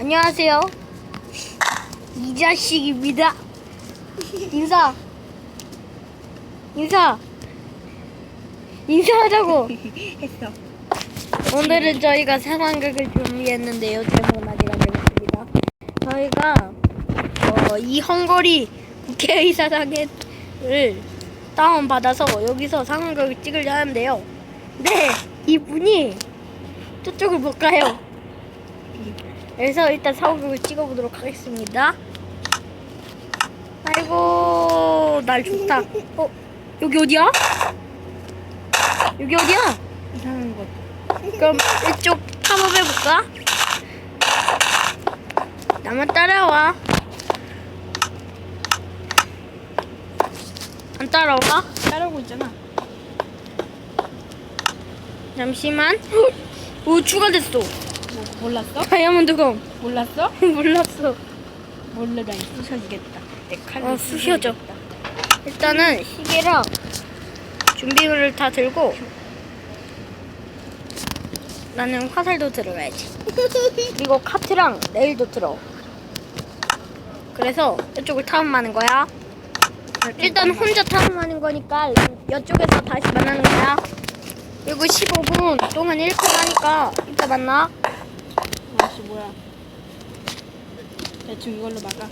안녕하세요. 이 자식입니다. 인사. 인사. 인사하자고. 했어. 오늘은 저희가 상황극을 준비했는데요. 제목은 아직 안 정했습니다. 저희가 어, 이 헝거리 국회의사당을 다운받아서 여기서 상황극을 찍으려 하는데요. 네, 이분이 저쪽을 못 가요. 그래서 일단 상황극을 찍어보도록 하겠습니다. 아이고, 날 좋다. 어, 여기 어디야? 여기 어디야? 이상한 것. 그럼 이쪽 탐험해 볼까? 나만 따라와. 안 따라와? 따라오고 있잖아. 잠시만. 오, 추가됐어. 뭐, 몰랐어? 다이아몬드 검. 몰랐어? 몰랐어. 모르다니 쑤셔지겠다. 내 칼로 어. 쑤셔지겠다. 일단은 시계랑 준비물을 다 들고 나는 화살도 들어야지. 그리고 카트랑 레일도 들어. 그래서 이쪽을 탐험하는 거야. 일단 혼자 탐험하는 거니까 이쪽에서 다시 만나는 거야. 그리고 15분 동안 1컷 하니까 이따 만나. 아씨 뭐야? 대충 이걸로 막아.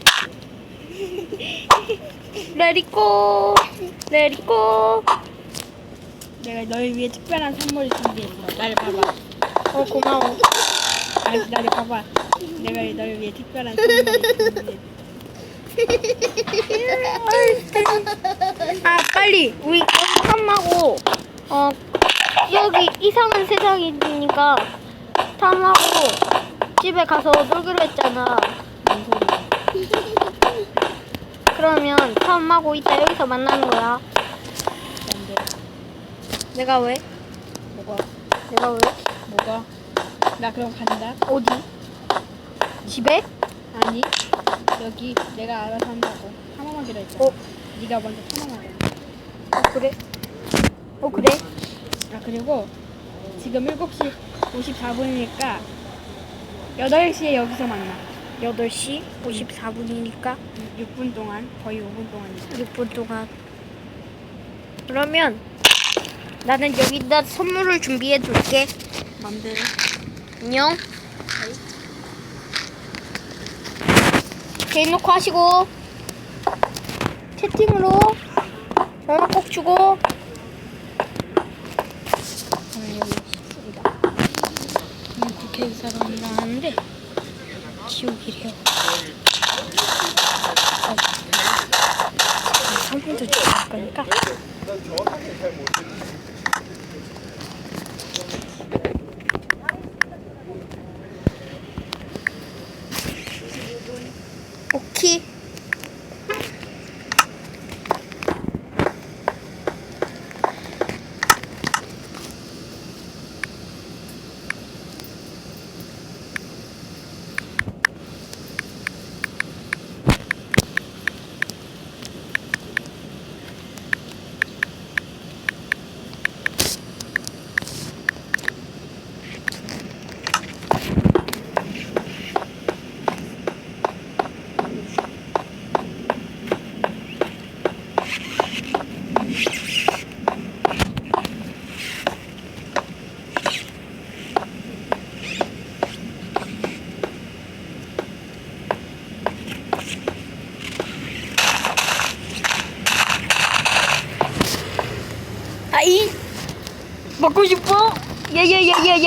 레디고 레디고 내가 너를 위해 특별한 선물을 준비했어. 나를 봐봐. 어 고마워. 아, 나를 봐봐. 내가 너를 위해 특별한 선물을 준비했어. 아 빨리 우리 여기 탐하고 어 여기 이상한 세상이니까 탐하고 집에 가서 놀기로 했잖아. 그러면 탐하고 이따 여기서 만나는 거야. 뭔데? 내가 왜? 뭐가? 내가 왜? 뭐가? 나 그럼 간다. 어디? 집에? 아니 여기 내가 알아서 한다고 탐험하기로 했잖아. 어? 네가 먼저 탐험하자. 어 그래? 어 그래? 아 그리고 지금 7시 54분이니까 8시에 여기서 만나 8시 54분이니까 6분 동안 거의 5분 동안이니까 6분 동안. 그러면 나는 여기다 선물을 준비해 둘게. 맘대로 안녕. 대놓고 하시고 채팅으로 전화 꼭 주고 저는 여기 있습니다. 음, 국회의 사당이라 하는데 지옥이래요.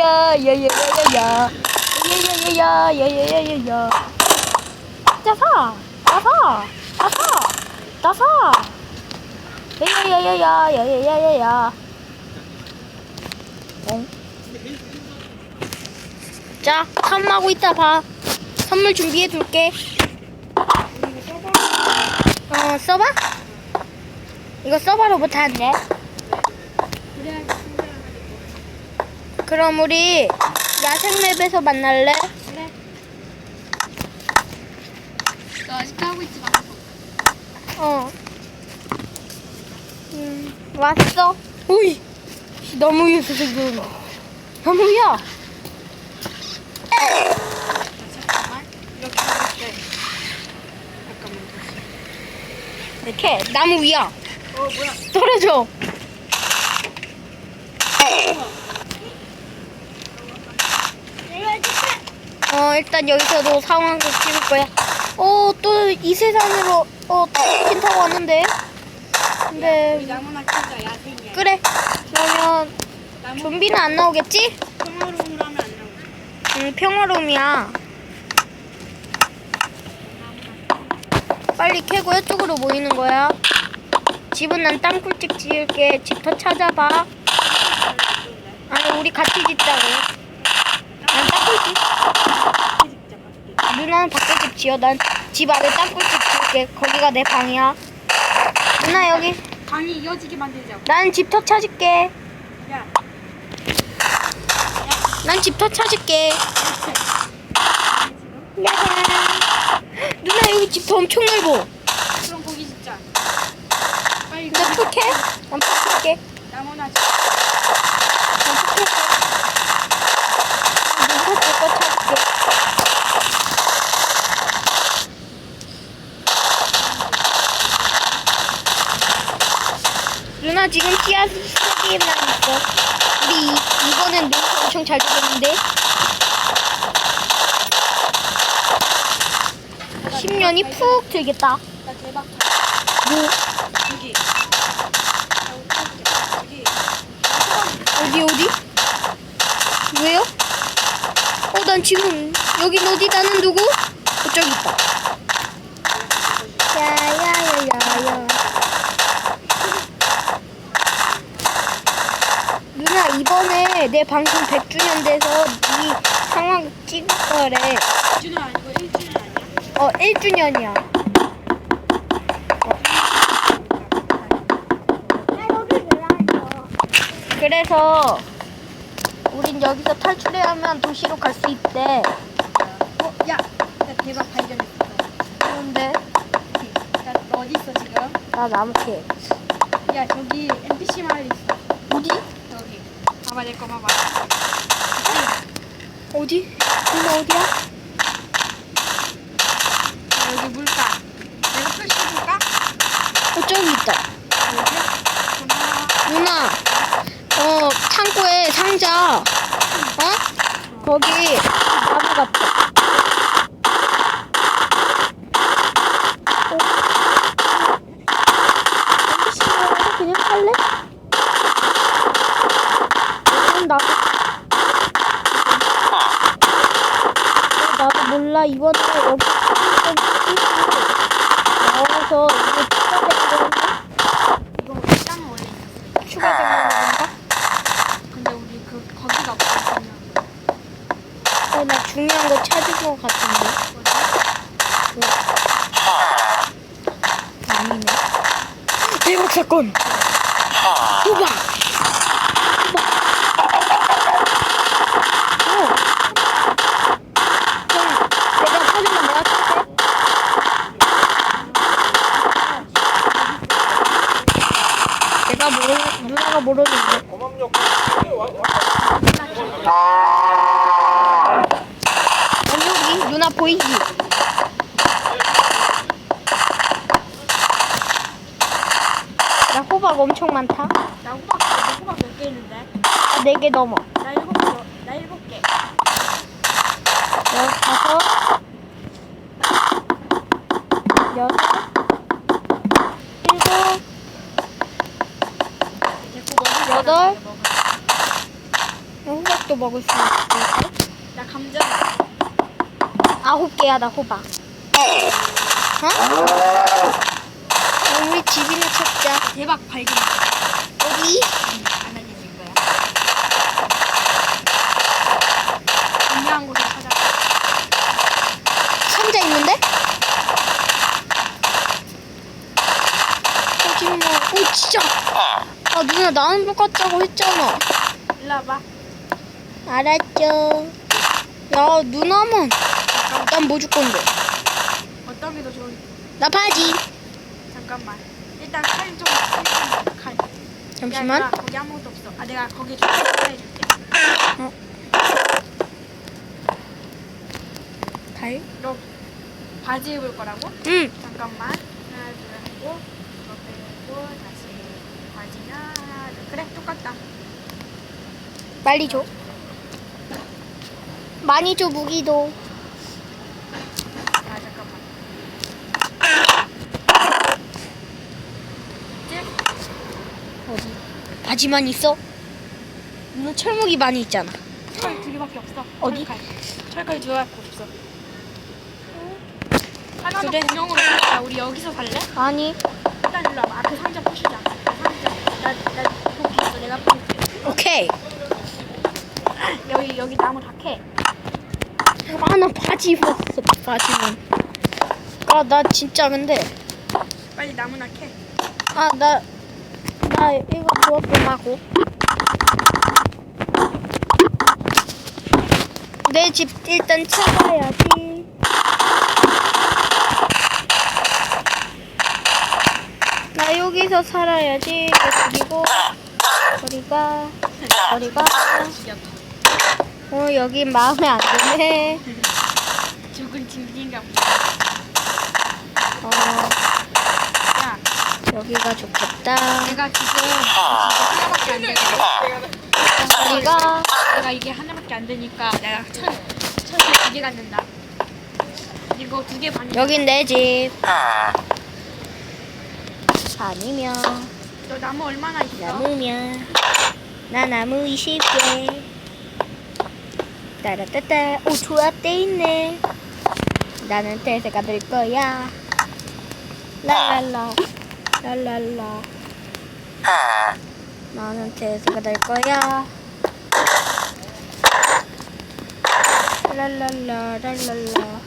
야야야야야 야야야야 야야야야야 짜사 짜사 짜사 짜사 야야야야야 야야야야야 자 탐하고 있다 봐 선물 준비해 둘게 어 써봐? 이거 써봐 로봇 하는데 그럼 우리 야생맵에서 만날래? 그래. 너 아직 하고 있지 말고. 어. 음, 왔어. 오이. 너무 유서 지금. 너무야. 이렇게 나무 위야. 어 뭐야? 떨어져. 일단 여기서도 상황을 찍을 거야. 어 또 이 세상으로 어또 치킨 타고 왔는데. 근데. 그래. 그러면 좀비는 안 나오겠지? 평화로움으로 하면 안 나오지. 응 평화로움이야. 빨리 캐고 이쪽으로 모이는 거야. 집은 난 땅굴집 지을게. 집터 찾아봐. 아니 우리 같이 짓자고. 난 땅굴집. 누나는 밖에 집 지어. 난 집 안에 땅굴집 지을게. 거기가 내 방이야. 누나 여기. 방이 이어지게 만들자고. 난 집터 찾을게. 야, 난 집터 찾을게. 누나 여기 집터 엄청 넓어. 그럼 거기 진짜. 빨리 나 풀게. 난 풀게. 나무나 난 씨앗 세 개만 있어. 우리 이, 이번엔 농사 엄청 잘 되겠는데? 10년이 푹 들겠다. 나 대박. 뭐. 여기. 어디, 어디? 왜요? 어, 난 지금, 여긴 어디 나는 누구? 어, 저기 있다. 야야야야야. 누나, 이번에 내 방송 100주년 돼서 이 상황 찍을 거래. 2주년 아니고 1주년 아니야? 어, 1주년이야. 그래서 우린 여기서 탈출해야만 도시로 갈 수 있대. 어, 야, 나 대박 발견했어. 그런데 나 어디 있어 지금? 나 나무 캐. 야, 저기 NPC 마을 있어. 어디? 봐봐 내 거 봐봐. 어디? 누나 어디야? 야, 여기 물가. 내가 표시해볼까? 어 저기 있다. 어디야? 전화. 누나, 어 창고에 상자. 어? 거기 나무 같다. 어? 그냥 살래? 그럼 나도 어, 나도 몰라 이번에 나와서 이게 추가된 건가? 이거 땅은 원래 있었어. 추가된 건가? 근데 우리 그 거기가 없었잖아. 어, 나 중요한 거 찾은 것 같은데. 아니네. 대박 사건. 호박. 호박. 어. 그럼 내가 찾으면 내가 찾게. 내가 모르 누나가 모르는데. 아니 여기 누나 보이지? 나 호박 엄청 많다. 나 호박 나 호박 몇 개 있는데? 네개 넘어. 나 일곱 개. 나 일곱 개. 여섯, 다섯, 여섯, 일곱, 여덟. 호박도 먹을 수 있고. 나 감자. 아홉 개야 나 호박. 어? 우리 집이나 찾자. 대박 발견. 어디? 안 알려줄 거야. 중요한 곳을 찾아. 상자 있는데? 거짓말. 오 진짜. 아 누나 나는 똑같다고 했잖아. 일로 와봐. 알았죠. 야 누나만. 난 뭐 줄 건데? 어떤 게 더 좋은? 나 바지. 잠깐만. 일단 칼 좀. 칼. 잠시만. 야, 거기 아무것도 없어. 아 내가 거기 좀 해줄게. 달? 너 바지 입을 거라고? 응. 잠깐만. 하나 둘. 빼고 이거 빼고 다시 바지나 하나 둘 그래 똑같다 빨리 줘. 많이 줘 무기도. 아 잠깐만 어디? 바지만 있어? 너 철목이 많이 있잖아. 철 두 개밖에 없어 어디? 철칼 철칼 두 개밖에 없어 하나만 그래. 공용으로 살까 우리 여기서 살래? 아니. 일단 일로 와봐 그 상자 부시자 그 상자 나 나 도끼 있어 내가 부실게 오케이. 여기 여기 나무 다 캐 아 나 바지 입었어. 바지는. 아나 진짜 근데 빨리 나무나 캐 아 나 나 이거 부업 좀 하고. 내 집 일단 찾아야지. 나 여기서 살아야지. 그리고 저리가 저리가. 어 여기 마음에 안 드네. 죽은 징징가 어야 여기가 좋겠다. 내가 지금 이게 하나밖에 안 되거든 저리가 내가 이게 하나밖에 안 되니까 내가 철 철을 두개 갖는다 이거 두 개 반이 여긴 내 집. 아니면 너 나무 얼마나 있어? 나무면 나 나무 20개. 따라따따. 오 좋아 떼 있네. 나는 대세가 될 거야. 랄랄라. 랄랄라. 나는 대세가 될 거야. 랄랄라 랄랄라.